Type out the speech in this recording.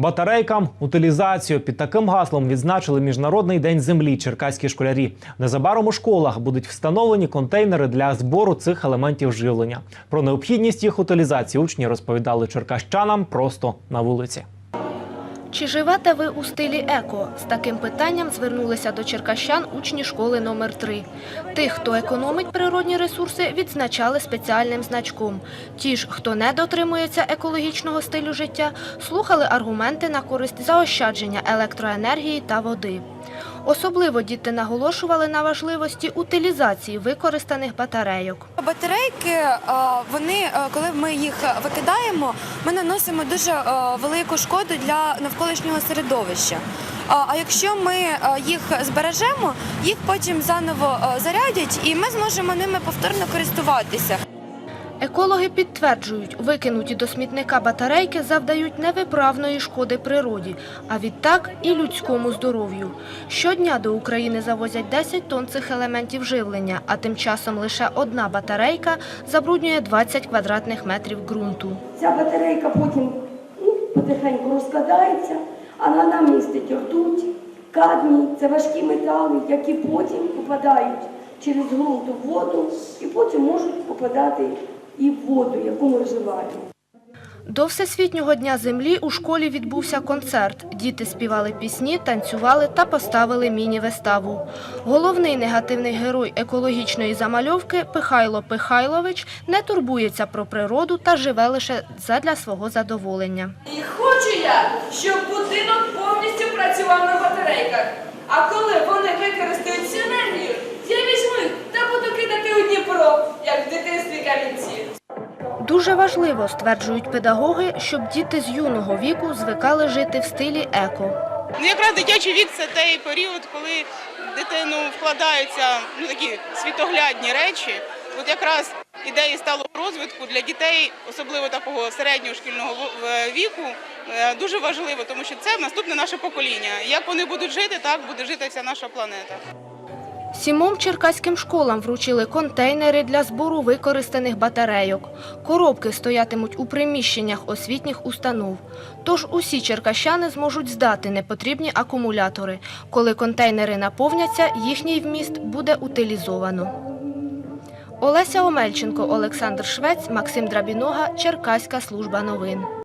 Батарейкам утилізацію під таким гаслом відзначили міжнародний день землі черкаські школярі. Незабаром у школах будуть встановлені контейнери для збору цих елементів живлення. Про необхідність їх утилізації учні розповідали черкащанам просто на вулиці. Чи живете ви у стилі еко? З таким питанням звернулися до черкащан учні школи номер 3 Тих, хто економить природні ресурси, відзначали спеціальним значком. Ті ж, хто не дотримується екологічного стилю життя, слухали аргументи на користь заощадження електроенергії та води. Особливо діти наголошували на важливості утилізації використаних батарейок. Батарейки, е, вони, е, коли ми їх викидаємо, ми наносимо дуже е, велику шкоду для навколишнього середовища. А якщо ми їх збережемо, їх потім заново зарядять, і ми зможемо ними повторно користуватися. Екологи підтверджують, викинуті до смітника батарейки завдають невиправної шкоди природі, а відтак і людському здоров'ю. Щодня до України завозять 10 тонн цих елементів живлення, а тим часом лише одна батарейка забруднює 20 квадратних метрів ґрунту. Ця батарейка потім ну, потихеньку розкладається, а вона містить ртуть, кадмій, це важкі метали, які потім попадають через ґрунт у воду і потім можуть попадати і воду, яку ми вживаємо. До Всесвітнього дня землі у школі відбувся концерт. Діти співали пісні, танцювали та поставили міні-виставу. Головний негативний герой екологічної замальовки Пихайло Пихайлович не турбується про природу та живе лише задля свого задоволення. І хочу я, щоб будинок повністю працював на батарейках. А коли вони використають цю енергію, я візьму їх та буду кидати у Дніпро, як в дитинстві камінці. Дуже важливо, стверджують педагоги, щоб діти з юного віку звикали жити в стилі еко. Ну, якраз дитячий вік це той період, коли дитину вкладаються ну, такі світоглядні речі. От якраз ідеї сталого розвитку для дітей, особливо такого середнього шкільного віку, е, дуже важливо, тому що це наступне наше покоління. Як вони будуть жити, так буде жити вся наша планета. Сімом черкаським школам вручили контейнери для збору використаних батарейок. Коробки стоятимуть у приміщеннях освітніх установ. Тож усі черкащани зможуть здати непотрібні акумулятори. Коли контейнери наповняться, їхній вміст буде утилізовано. Олеся Омельченко, Олександр Швець, Максим Драбінога, Черкаська служба новин.